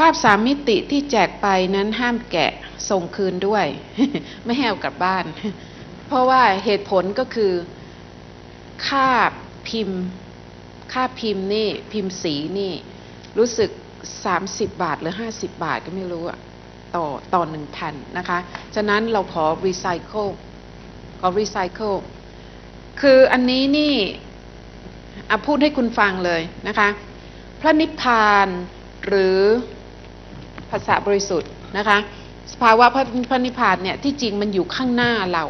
ภาพสามมิติที่แจกไปนั้นห้ามแกะส่งคืนด้วย ไม่ให้เอากลับบ้าน เพราะว่าเหตุผลก็คือ ค่าพิมพ์ ค่าพิมพ์นี่ พิมพ์สีนี่ รู้สึก 30 บาทหรือ 50 บาทก็ไม่รู้อะต่อต่อหนึ่งแผ่นนะคะ ฉะนั้นเราขอรีไซเคิลขอรีไซเคิลคืออันนี้นี่อพูดให้คุณฟังเลยนะคะ พระนิพพานหรือ ภาษาบริสุทธิ์นะคะ สภาวะพระพระนิพพานเนี่ยที่จริงมันอยู่ข้างหน้าเรา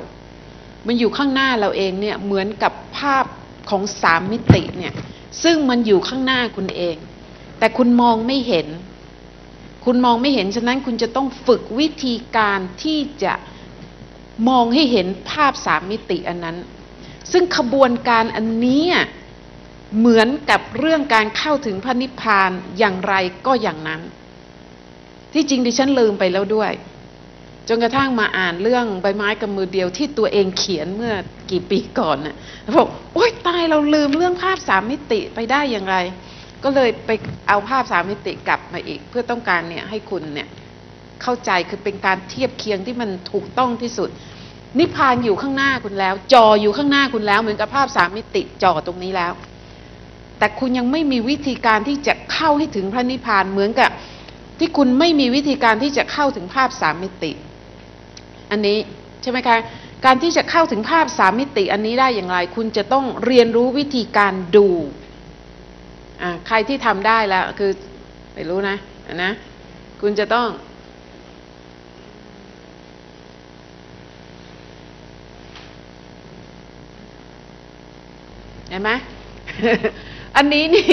มันอยู่ข้างหน้าเราเองเนี่ยเหมือนกับภาพของสามมิติเนี่ยซึ่งมันอยู่ข้างหน้าคุณเอง แต่คุณมองไม่เห็น คุณมองไม่เห็นฉะนั้นคุณจะต้องฝึกวิธีการที่จะมองให้เห็นภาพสามมิติอันนั้น ซึ่งขบวนการอันนี้เหมือนกับเรื่องการเข้าถึงพระนิพพานอย่างไรก็อย่างนั้น ที่จริงดิฉันลืมไปแล้วด้วย จนกระทั่งมาอ่านเรื่องใบไม้กับมือเดียวที่ตัวเองเขียนเมื่อกี่ปีก่อนน่ะบอกโอ๊ยตายเราลืมเรื่องภาพสามมิติไปได้อย่างไร ก็เลยไปเอาภาพสามมิติกลับมาอีก เพื่อต้องการเนี่ยให้คุณเนี่ยเข้าใจคือเป็นการเทียบเคียงที่มันถูกต้องที่สุด นิพพานอยู่ข้างหน้าคุณแล้ว จออยู่ข้างหน้าคุณแล้ว เหมือนกับภาพสามมิติจอตรงนี้แล้ว แต่คุณยังไม่มีวิธีการที่จะเข้าให้ถึงพระนิพพานเหมือนกับ ที่คุณไม่มีวิธีการที่จะเข้าถึงภาพสามมิติ อันนี้ใช่ไหมคะการที่จะเข้าถึงภาพสามมิติอันนี้ได้อย่างไร คุณจะต้องเรียนรู้วิธีการดูใครที่ทำได้แล้วคือไม่รู้นะนะคุณจะต้อง เห็นไหมอันนี้นี่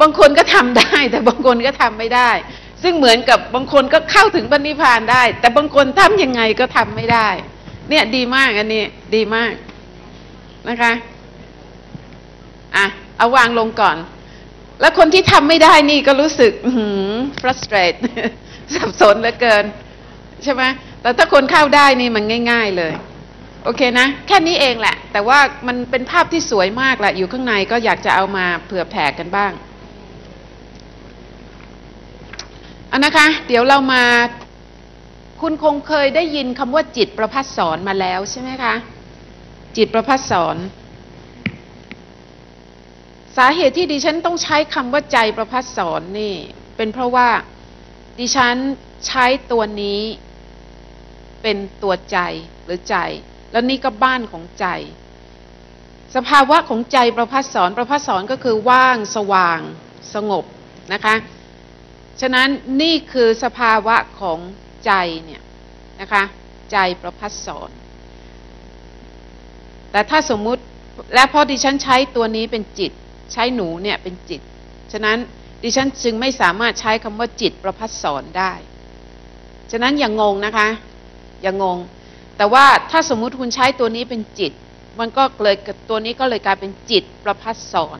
บางคนก็ทำได้ แต่บางคนก็ทำไม่ได้ ซึ่งเหมือนกับบางคนก็เข้าถึงปณิพานได้ แต่บางคนทำยังไงก็ทำไม่ได้ เนี่ยดีมากอันนี้ดีมากนะคะอะเอาวางลงก่อน แล้วคนที่ทำไม่ได้นี่ก็รู้สึกหืม frustrate สับสนเหลือเกิน ใช่ไหมแต่ถ้าคนเข้าได้นี่มันง่าย ๆเลย โอเคนะ แค่นี้เองแหละ แต่ว่ามันเป็นภาพที่สวยมากแหละ อยู่ข้างในก็อยากจะเอามาเผื่อแผ่กันบ้าง อันนะคะ เดี๋ยวเรามาคุณคงเคยได้ยินคำว่าจิตประพัสสอนมาแล้วใช่ไหมคะ จิตประพัสสอนสาเหตุที่ดิฉันต้องใช้คำว่าใจประพัสสอนนี่ เป็นเพราะว่าดิฉันใช้ตัวนี้เป็นตัวใจหรือใจ แล้วนี่ก็บ้านของใจ สภาวะของใจประพัสสอนประพัสสอนก็คือว่างสว่างสงบนะคะ ฉะนั้นนี่คือสภาวะของใจเนี่ยนะคะ ใจประพัสสอน แต่ถ้าสมมุติและพอดิฉันใช้ตัวนี้เป็นจิต ใช้หนูเนี่ยเป็นจิต ฉะนั้นดิฉันจึงไม่สามารถใช้คำว่าจิตประพัสสอนได้ ฉะนั้นอย่างงงนะคะ อย่างงง แต่ว่าถ้าสมมุติคุณใช้ตัวนี้เป็นจิต มันก็เลยตัวนี้ก็เลยกลายเป็นจิตประพัสสอน